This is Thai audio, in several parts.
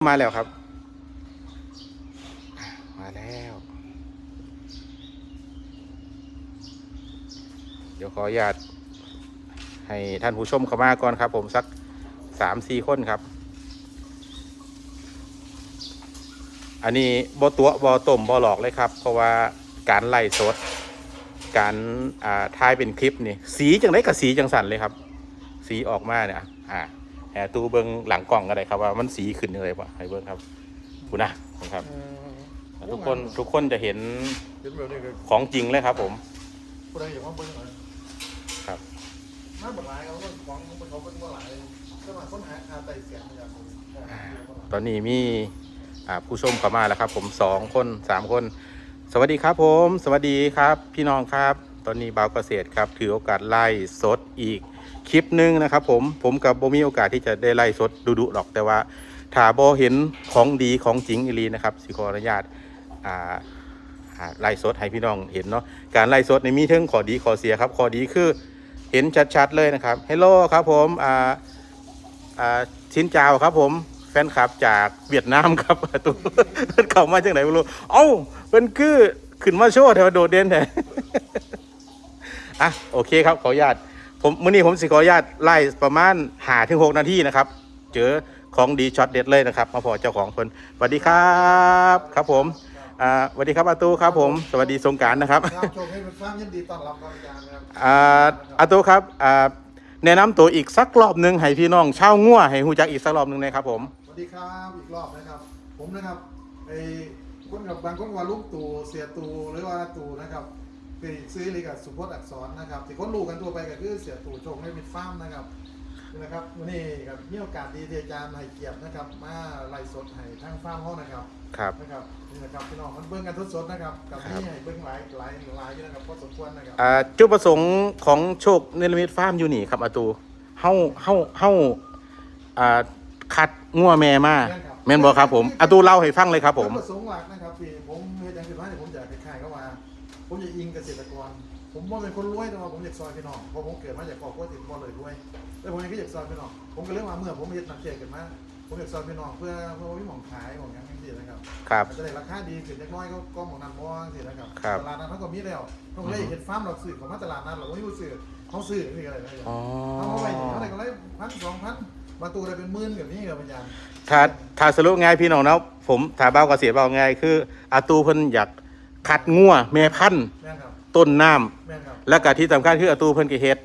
มาแล้วครับ มาแล้ว เดี๋ยวขออนุญาตให้ท่านผู้ชมเข้ามาก่อนครับ ผมสักสามสี่คนครับ อันนี้บอตัวบอต้มบอหลอกเลยครับ เพราะว่าการไล่สด การอ่าทายเป็นคลิปนี่ สีจังได้กับสีจังสันเลยครับ สีออกมาเนี่ยอ่า ตูเบิงหลังกล่องก็ได้ครับว่ามันสีขึ้นยังไงวะให้เบิ้งครับคุณนะนะครับ ทุกคนทุกคนจะเห็นเห็นแบบนี้ก็ของจริงเลยครับ ผมผู้ใดอยากมาเบิ่งหน่อยครับมาบ่หลายเขาก็ของมันเขาเบิ่งบ่หลายสมัครคนหาหาไต่เสียงอย่างผมตอนนี้มีอ่าผู้ชมเข้ามาแล้วครับ ผมสองคนสามคน สวัสดีครับ ผม สวัสดีครับ พี่น้องครับ ตอนนี้บ่าวเกษตรครับ ถือโอกาสไล่สดอีก คลิปหนึ่งนะครับผมผมกับโบมีโอกาสที่จะได้ไล่สดดุๆหรอกแต่ว่าถ้าโบเห็นของดีของจริงอีหลีนะครับสิขออนุญาตอ่าไล่สดให้พี่น้องเห็นเนาะการไล่สดในมีเทิงขอดีขอเสียครับขอดีคือเห็นชัดๆเลยนะครับเฮลโลครับผมอ่าอ่าชินจาวครับผมแฟนคลับจากเวียดนามครับตัวเพิ่นเข้ามาจากไหนไม่รู้เอ้าเป็นคือขึ้นมาโชว์แถวโดดเด่นแท้อะโอเคครับขออนุญาต ผมมื้อนี้ผมสิขออนุญาตไล่ประมาณหาถึงหกนาทีนะครับ เจอของดีช็อตเด็ดเลยนะครับ มาพอเจ้าของคนสวัสดีครับครับผมอ่าสวัสดีครับอาตูครับผม สวัสดีสงกรารนะครับงามโชคให้เป็นฟ้ามยินดีต้อนรับครับอาจารย์นะครับอ่าอาตูครับอ่าแนะนำตัวอีกสักรอบหนึ่งให้พี่น้องชาวงัวให้ฮู้จักอีกสักรอบหนึ่งนะครับผม สวัสดีครับอีกรอบนะครับ ผมนะครับไอ้คนกับบางคนว่าลูกตู่เสียตู่หรือว่าตู่นะครับ เป็นซื้อเลยกับสุพจน์อักษรนะครับที่คนรู้กันทั่วไปก็คือเสียตู่โชคให้เป็นฟ้ามนะครับนี่นะครับวันนี้ครับมีโอกาสดีที่อาจารย์ให้เกียรตินะครับ มาไล่สดให้ทั้งฟ้ามห้องนะครับครับนะครับนี่นะครับพี่น้องมันเบิ้งกันสดๆนะครับกับครับนี่ให้เบิ้งหลายหลายหลายอยู่นะครับพอสมควรนะครับอ่าจุดประสงค์ของโชคเนรมิตฟาร์มอยู่นี่ครับอาตูเฮาเฮาเฮาอ่าคัดงัวแม่มาแม่นบ่ครับผมอาตูเล่าให้ฟังเลยครับผมจุดประสงค์หลักนะครับพี่ผมเฮ็ดอย่างที่ว่าเนี่ยผมอยากคล้ายๆเข้ามา ผมอยากอิงเกษตรกร ผมว่าเป็นคนรวยแต่ว่าผมอยากซอยพี่น้องเพราะผมเกิดมาจากครอบครัวที่บ่เลยรวยแต่ผมยังก็อยากซอยพี่น้องผมก็เลยว่าเมื่อผมเฮ็ดน้ำเชื่อกันมาผมอยากซอยพี่น้องเพื่อเพื่อว่าพี่หมองขายของอย่างนี้นะครับครับอาจจะได้ราคาดีขึ้นเล็กน้อยก็ก็หมองนั้นเพราะว่าสินะครับครับตลาดนั้นเขาก็มีแล้วเขาก็เลยเห็นฟาร์มเราซื้อของมาตลาดนั้นเราไม่รู้ซื้อเขาซื้อนี่อะไรนะอ๋อเขาเอาไปเท่าไหร่ก็เลยพันสองพันบางตัวได้เป็นหมื่นแบบนี้กับอาจารย์ถ้าถ้าสรุปง่ายพี่น้องนะผมถ้าเบ้าเกษตรเบ้าง่ายคืออาตูเพิ่นอยาก คัดงัวแม่พันธุ์แม่นครับต้นน้ำแม่นครับและก็ที่สำคัญคืออาตูเพิ่นก็เฮ็ด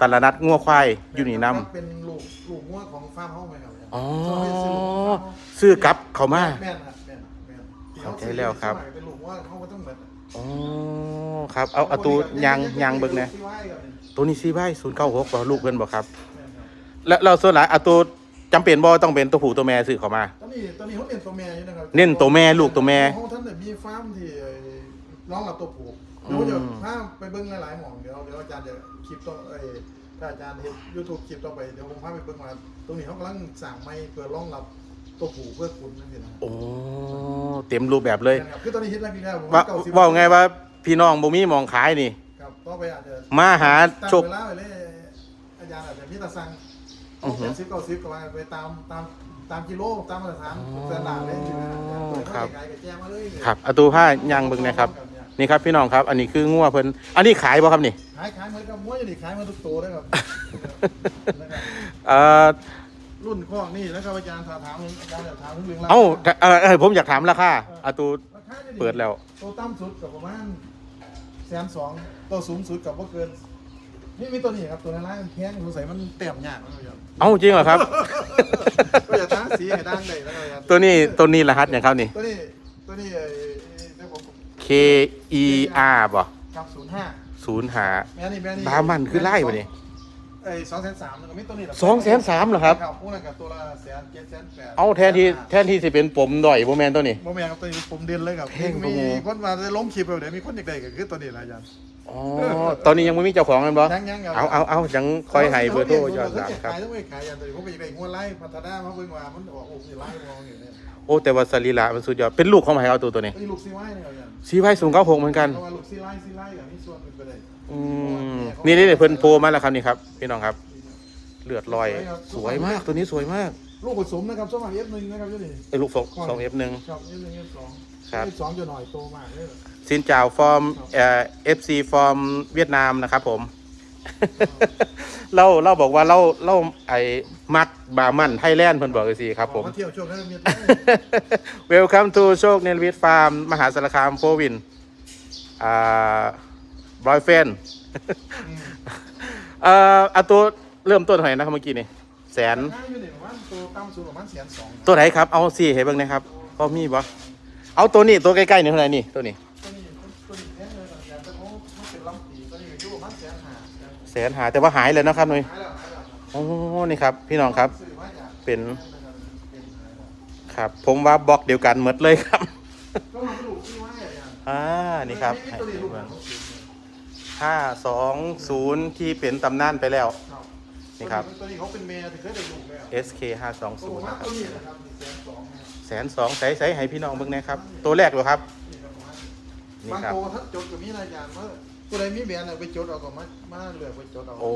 ตลาดนัดงัวควายอยู่นี่นํเป็นลูกลูกงัวของฟาร์มเฮาไหมครับอ๋อชบให้ซื้อลูกของฟาร์มเฮาซื้อกลับเข้ามา แม่นครับแม่นแม่นที่เข้าใจแล้วครับซื้อเป็นลูกงัวเขาก็ต้องเหมือนอ๋อครับเอาอาตูยางยางเบิ่งแหนะที่ว่าให้กับนี่ตัวนี้ซีไว้096บ่ลูกเพิ่นบ่ครับ แม่นครับแล้วเราส่วนหลายอาตูจำเป็นบ่ต้องเป็นตัวผู้ตัวแม่ซื้อเข้ามา ตอนนี้ตอนนี้เขาเน้นตัวแม่อยู่นะครับเน้นตัวแม่ลูกตัวแม่ เขาท่านเนี่ยมีฟาร์มที่รอ งรับตัวผู้เดี๋ยวจะพาไปเบิ้งหลายๆหม่องเดี๋ยวเดี๋ยวอาจารย์จะคลิปต่อเอ้ยถ้าอาจารย์เห็นยูทูบคลิปต่อไปเดี๋ยวผมพาไปเบิ้งว่าตรงนี้เขากำลังสั่งไม้เพื่อรองรับตัวผู้เพื่อคุณนั่นเองนะโอ้เต็มรูปแบบเลยครับคือตอนนี้ฮิตแล้วพี่แล้วผมว่าเก้สิบว่าไงว่าพี่น้องบ่มีหมองขายนี่ ครับต่อไปอาจจะมาหาตั้งโชค เวลาไปเลยอาจารย์อาจจะมีแตาสั่งอือฮึ แปดสิบเก้าสิบก็ว่าไปตามตามตามกิโลตามมาตรฐานอ๋อสแตนดาร์ดเลยใช่ไหมครับขายกับแจ้งมาเลย ครับอาตูผ้ายางเบิ่งนะครับ นี่ครับพี่น้องครับ อันนี้คืองัวเพิ่นอันนี้ขายบ่ครับนี่ ขายขายเหมือนกับม้วยอยู่นี่ขายมาทุกตัวเลยครับนะครับ เอ่อรุ่นข้องนี่แล้วก็อาจารย์ถามถามอาจารย์จะถามถึงเรื่องรคเอ้าแต่เออเออผมอยากถามราคาอาตูราคานี่เปิดแล้วตัวต่ำสุดกับประมาณแสนสองตัวสูงสุดกับว่าเกิน นี่มีตัวนี้ครับตัวนั้นร้ายมันแพงสงสัยมันเต็มยากนะอาจารย์เอ้าจริงเหรอครับ ก็จะตั้งสีให้ดังได้แล้วก็อาจารย์ตัวนี้ตัวนี้รหัสอย่างครับนี่ตัวนี้ตัวนี้เอ่อเดี๋ยวผม K E R บ่ครับศูนย์ห้าศูนย์หาแม่นี่แม่นี่ บามันคือไล่บ่นี่ เอ้ยสองแสนสามแล้วก็มีตัวนี้หรสองแสนสามเหรอครับ ครับพวกนั้นกับตัวละแสนเจ็ดแสนแปดเอาแทนที่แทนที่สิเป็นปมด้อยบ่แม่นตัวนี้ โมแมนครับตัวนี้ผมเด่นเลยครับแพงกว่ามีหมู่คนมาได้ล้มคลิปเลยเดี๋ยวมีคนอยากได้ก็คือตัวนี้แหละอาจารย์ อ๋อตอนนี้ยังไม่มีเจ้าของกันบ่ยังยังครับ เอาเอาเอายังคอยให้เบอร์โทรยอดสามครับ ขายต้องไปขายอย่างตัวนี้ผมไปอยากได้งวดไล่พัฒนามาเบิ่งว่ามันออกอกสิไล่มองอย่างเนี้ยโอ้แต่ว่าสรีระมันสุดยอดเป็นลูกของไผเอาตัวตัวนี้ ตัวนี้ลูกซีไว้เนี่ยอาจารย์ซีไว้สูงเก้าหกเหมือนกัน เพราะว่าลูกซีไล่ซีไล่อย่างนี้ส่วนเป็นไปได้ อืมนี่นี่เพิ่นโพลมาแล้วครับนี่ครับ พี่น้องครับ เลือดลอย สวยมากตัวนี้สวยมากตลูกผสมนะครับสมัคร F1 นะครับอยู่นี่ไอ้ลูกสองสองเอฟหนึ่งครับ F1 F2 ครับ F2 จะหน่อยโตมากเลยซินจาวฟอร์มเอ่อฟซีฟอร์มเวียดนามนะครับผมเราเราบอกว่าเราเราไอ้มักบามันไทยแลนด์เพิ่นบอกเลยสิครับผมมาเที่ยวช่วงนั้นมี Welcome to โชคเนลวิทฟาร์มมหาสารคามโฟวินอ่า บอยเฟนเอ่อเอาตัวเริ่มต้นเท่าไหร่นะครับเมื่อกี้นี่แสนอยู่นี่ประมาณตัวต่ำสุดประมาณแสนสองตัวไหนครับ เอาสี่ให้เบิ่งหนะครับพอมีบ่เอาตัวนี้ตัวใกล้ๆนี่เท่าไหร่นี่ตัวนี้ตัวนี้ตัวนี้แพงเลยนะแต่เขาเขาเป็นลำปีตัวนี้อยู่ประมาณแสนห้าแสนหาแต่ว่าหายเลยนะครับหน่อยหายแล้วหายแล้วโอ้นี่ครับ พี่น้องครับ ซื้อมาจากเป็นเป็นหายแล้วครับ ผมว่าบล็อกเดียวกันหมดเลยครับก็มาดูที่ว่าอย่างอ่านี่ครับนี่ให้ตัวนี้ลูกเบิ่งของเขา ห้าสองศูนย์ที่เป็นตำนานไปแล้ว ครับนี่ครับ ตัวนี้เขาเป็นเมียที่เคยได้ลูกแล้ว SK ห้าสองตัศูวนย์มานะครัตับวนี้นะครับแสนสองนะครับแสนสองใส่ใส่ให้พี่น้องเบิ่งนะครับ ตัวแรกเหรอครับ นี่ครับประมาณนี่บางครับโตถ้าจดกับมีรายการว่าตัวใดมีแบรนด์เอาไปจดเอาก็มามาเลือกไปจดเอาโอ้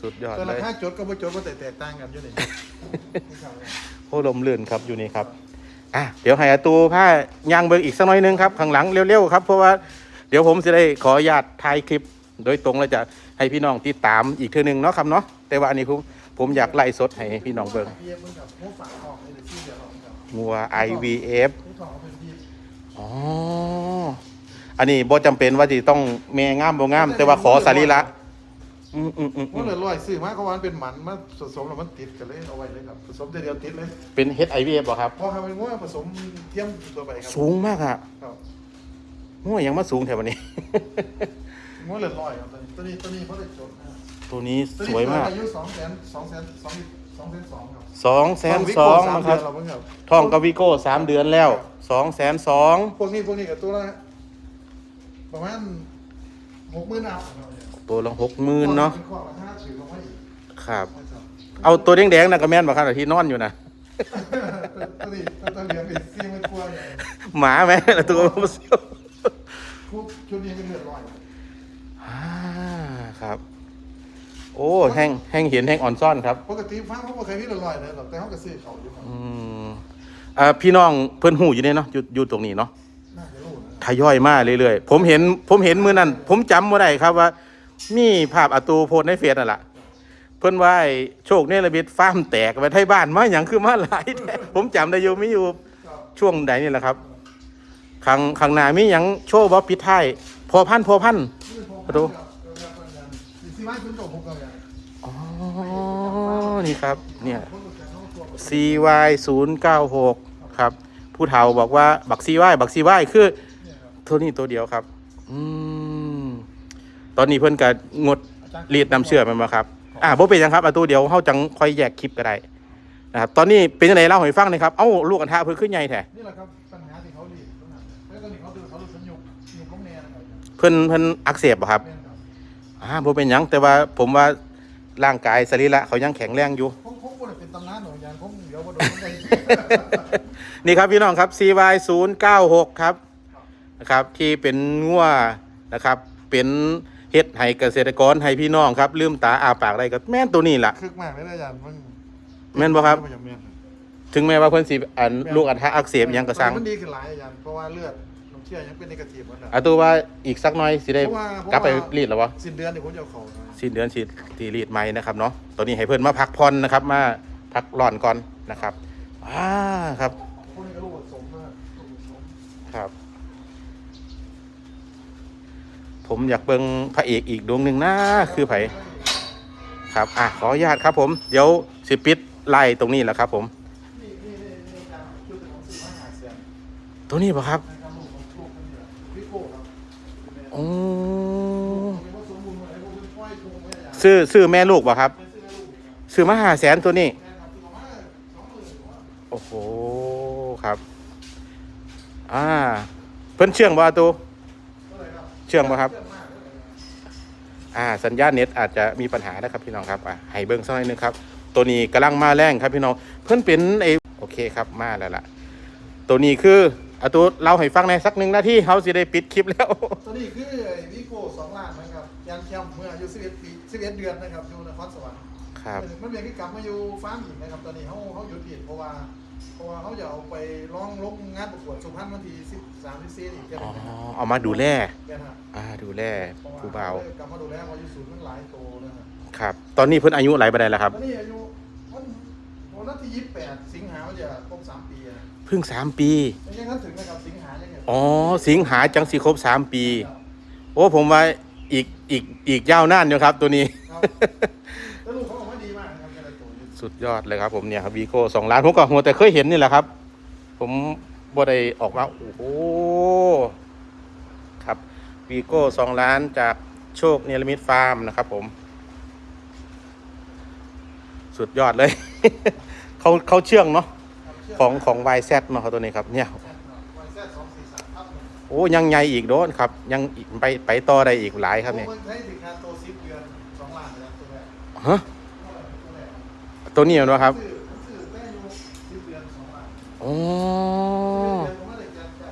สุดยอดแต่เลรายคาจดกับไปจดก็แตกต่างกันอยู่นี่ นี่ครับโอ้ลมลื่นครับอยู่นี่ครับ อะ เดี๋ยวให้อาตูผ้ายางเบิงอีกสักหน่อยหนึงครับ ข้างหลังเร็วๆครับ เพราะว่า เดี๋ยวผมจะได้ขออนุญาตถ่ายคลิป โดยตรงแล้วจะให้พี่น้องติดตามอีกเทื่อหนึงเนาะครับเนาะแต่ว่าอันนี้ผมผมอยากไล่สดให้พี่น้องเบิงเพียมึงกับหมูฝาทองนี่เลยชื่อเดียวหรอกครับงัว IVF หมูทองเอาเป็นพีอ๋ออันนี้บ่จำเป็นว่าจะต้องแม่งามบ่งาม แต่ว่าขอสรีระอืมอืมอืมมันเหลือลอยซื้อมาเขาว่ามันเป็นหมันมาผสมแล้วมันติดกันเลยเอาไว้เลยครับผสมเดียวติดเลยเป็น HIV บ่ครับพอทำเป็นว่าผสมเทียมตัวไปครับสูงมากอะครับ งัวยังมาสูงแถววันนี้มันเหลือลอยครับตัวนี้ตัวนี้เขาได้จดนะตัวนี้ตัวสนี้วยมากอายุสองแสนสองแสนสองสองแสนสองครับสองแสนสองสามนะครับเดือนเราเพิ่งครับทองกบวิโก้สามเดือนแล้วสองแสนสองพวกนี้พวกนี้กับตัวละประมาณหกหมื่นอัพครับเนี่ยตัวละหกหมื่นเนาะ ป็ข้อละห้าถือลงมาอีกครับ นะครับเอาตัวแดงๆนะกระแม่นบ่ครับที่นอนอยู่นะตัวนี้ตัวเหลืองอีกสี่หมื่นกว่าเนี่ยหมาไหมล่ะตัวคุก ชุดนี้เป็นเลือดลอยอ่าครับ โอ้แห้งแห้งเห็นแห้งอ่อนซ่อนครับ ปกติฟ้าเขาบอกเคยมีเลือดลอยเลยหรอกแต่เขาก็ซื้อเขาอยู่ครับอืมอ่าพี่น้องเพิ่อนหูอยู่เนี่ยเนาะอยู่อยู่ตรงนี้เนาะน่าจะรู้นะทยอยมาเรื่อยๆผมเห็นผมเห็นมือนั้นผมจำว่าได้ครับว่า มีภาพอาตูโพสต์ในเฟซนั่นแหละเพิ่อนว่าไอ้โชคเนรมิตฟาร์มแตกไปไทยบ้านมาอย่างคือมาหลายแท้ผมจำได้อยู่ไม่อยู่ ครับช่วงใดนี่แหละครับ ข้างข้างหน้ามีหยังโชว์บ่ปิดท้ายพอพันพอพัน ประตู สี่ไม้คุณโตผมก็อย่างอ๋อ นี่ครับ เนี่ยคนรู้จักเขาตัว CY 0 9 6ครับ ผู้เฒ่าบอกว่าบัก CY บัก CY คือเนี่ยครับตัวนี้ตัวเดียวครับ อืม ตอนนี้เพิ่อนก็งดรีดนำเชื่อมันมาครับ อ่าบ่เป็นหยังครับอาตูเดียวเฮาจังค่อยแยกคลิปก็ได้นะครับ ตอนนี้เป็นจังไดเล่าให้ฟังหน่อยครับ เอ้า ลูกกระทะเพิ่นขึ้นใหญ่แท้นี่แหละครับปัญหาที่เขาดีตร งนั้นแล้วก็นี่เขาดูเขาดูสนุกสนุกลงแน่นะครับเพิ่นเพิ่นอักเสบบ่ครับแม่นครับอ่าบ่เป็นหยังแต่ว่าผมว่าร่างกายสรีระเขายังแข็งแรงอยู่ผมผมบ่ได้เป็นตำนานหน่อยอย่างผมเดี๋ยวบ่โดนไปนี่ครับพี่น้องครับ CY 0 9 6ครับนะครับ ที่เป็นงัวนะครับ เป็นเฮ็ดให้เกษตรกรให้พี่น้องครับ ลืมตาอาปากได้ก็แม่นตัวนี้ล่ะ คึกมากเลยนะอาจารย์มันแม่นบ่ครับ แม่น ถึงแม้ว่าเพิ่นสิอันลูกอัณฑะอักเสบหยังก็สั่งมันดีขึ้นหลายอาจารย์เพราะว่าเลือดน้ำเชื่อยังเป็นนกาทีฟหมดแล้วอาตัวว่าอีกสักหน่อยสิได้เพราะว่าเพราะว่ากลับไปรีดแล้ววะสิ้นเดือนเดี๋ยวผมจะเอาเขานะสิ้นเดือนสิทีรีดใหม่นะครับเนาะตอนนี้ให้เพิ่นมาพักผ่อนนะครับ มาพักร้อนก่อนนะครับอ่าครับพวกนี้ก็ลูกผสมนะลูกผสมครับ ผมอยากเบิ่งพระเอกอีกดวงหนึ่งนะคือไผ ครับ อะ ขออนุญาตครับผม เดี๋ยวสิปิดไล่ตรงนี้แหละครับผม ตัวนี้ปะครับโอ้ซื้อซื้อแม่ลูกปะครับเป็นซื้อแม่ลูกนี่ครับ ซื้อมาหาแสนตัวนี้ โอ้โห ครับ อ่า เพิ่นเชื่องบ่าตูเท่าไหร่ครับเชื่องป่ะครับ อ่า สัญญาณเน็ตอาจจะมีปัญหานะครับพี่น้องครับ อะให้เบิ้งสักหน่อยนึงครับ ตัวนี้กำลังมาแรงครับพี่น้อง เพิ่นเป็นไอโอเคครับมาแล้วล่ะ ตัวนี้คือ อาตูเราให้ฟังในอยสักหนึ่งนาทีเขาสิได้ปิดคลิปแล้ว ตัวนี้คือไอ้วิโก้สองล้านนะครับยันแคมเมื่ออายุ11ปี11เดือนนะครับอยู่นครสวรรค์ครับมันเรียนที่กลับมาอยู่ฟาร์มอีกนะครับ ตอนนี้เขาเขาหยุดอีกเพราะว่าเพราะว่าเขาจะเอาไปร้องลงงานประกวดสุพรรณวันที่สิบสามสิบสี่อีกแค่อ๋อนั้นนะเอามาดูแลแค่นั้นอ่าดูแลเพราะว่าผู้บ่าวกลับมาดูแลเพราะอยู่ศูนย์มันหลายโตนะครับครับตอนนี้เพิ่นอายุหลายปานใดแล้วครับตอนนี้อายุวัน วันที่ยี่สิบแปดสิงหามันจะครบสามปีอะเพิ่งสามปี ยังยังนั้นถึงนะครับสิงหายังไงอ๋อ สิงหาจังสีครบสามปีโอ้ผมว่าอีกอีกอีกยาวนานอยู่ครับ ตัวนี้ ครับแล้วลูกเขาออกมาดีมากนะครับแค่ละตัวนี้สุดยอดเลยครับผมเนี่ยครับวีโก้สองล้านผมก็หัวแต่เคยเห็นนี่แหละครับ ผมบ่ได้ออกมาโอ้โหครับวีโก้สองล้านจากโชคเนรมิตฟาร์มนะครับผม สุดยอดเลย เขาเขาเชื่องเนาะครับเชื่ของของ YZ เนาะครับตัวนี้ครับเนี่ยวันแซ่สองสี่สามครับโอ้ยังใหญ่อีกโดนครับ ยังอีกไปไปต่อได้อีกหลายครับเนี่ยโอ้มันใช้สินค้าตัวซิปเดือนสองล้านนะครับตัวแรกฮะตัวแรกตัวนี้เนาะครับซื้อซื้อได้อยู่ซิปเดือนสองล้านอ๋อเดือนผมว่าเลยจะจะ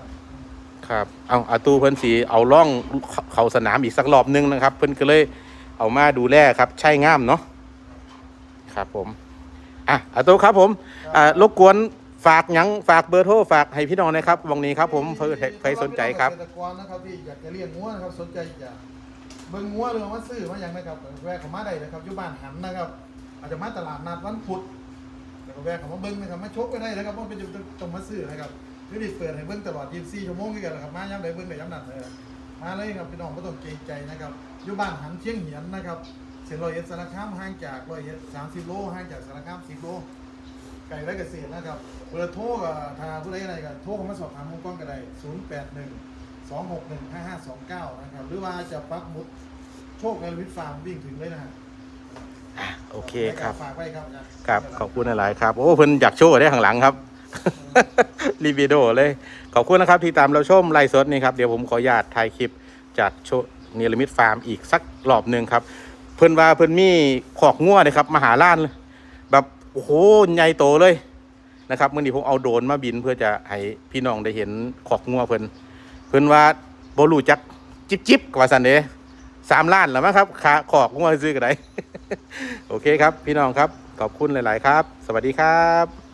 ครับเอาอาตูเพิ่นสีเอาล่องเขาเขาสนามอีกสักรอบนึงนะครับ เพิ่นก็เลยเอามาดูแลครับ ใช่งามเนาะครับผม อะอาตูครับผมอ่ารบกวนฝากหยังฝากเบอร์โทรฝากให้พี่น้องนะครับวงนี้ครับผมเพื่อใครสนใจครับ เกษตรกรนะครับที่อยากจะเลี้ยงงัวนะครับสนใจอยากเบิ่งงัวหรือว่าซื้อมาอย่างนะครับแวะเข้ามาได้นะครับอยู่บ้านหันนะครับ อาจจะมาตลาดนัดวันพุธแล้วก็แวะเข้ามาเบิ่งนะครับมาชกก็ได้นะครับว่าเป็นจุดตรงมาซื้อนะครับยูนิเปิดให้เบิ่งตลอด 24 ชั่วโมงด้วยกันนะครับมาย้ำใดเบิ่งได้ย้ำนั่นเลยมาเลยครับพี่น้องไม่ต้องเกรงใจนะครับอยู่บ้านหันเชียงเหียนนะครับ เส้นร้อยเอ็ดสารคามห่างจากร้อยเอ็ด30โลห่างจากสารคาม10โลไก่และเกษตรนะครับเบอร์โทรกับทางผู้ใดอะไรกันโทรเข้ามาสอบถามมุมกล้องกันได้0 8 1 2 6 1 5 5 2 9นะครับ หรือว่าจะปักหมุดโชคในวิทฟาร์มวิ่งถึงเลยนะฮะอะโอเคครับ ฝากไว้ครับอาจารย์ ครับ ขอบคุณหลายๆครับ โอ้เพิ่นอยากโชว์ได้ข้างหลังครับ รีวิโดเลย ขอบคุณนะครับที่ตามเราชมไลฟ์สดนี่ครับ เดี๋ยวผมขออนุญาตถ่ายคลิปจากโชว์เนลมิดฟาร์มอีกสักรอบหนึ่งครับ เพิ่นว่าเพิ่นมีขอกงัวเลยครับมหาล้านเลยแบบโอ้โหใหญ่โตเลยนะครับเมื่อนี้ผมเอาโดรนมาบินเพื่อจะให้พี่น้องได้เห็นขอกงัวเพิ่นเพิ่นว่าบรูจักจิบจิบกว่าสันเดสามล้านแล้วมั้งครับขาขอกงัวซื้อกันได้โอเคครับ พี่น้องครับขอบคุณหลาย ๆ ครับ สวัสดีครับ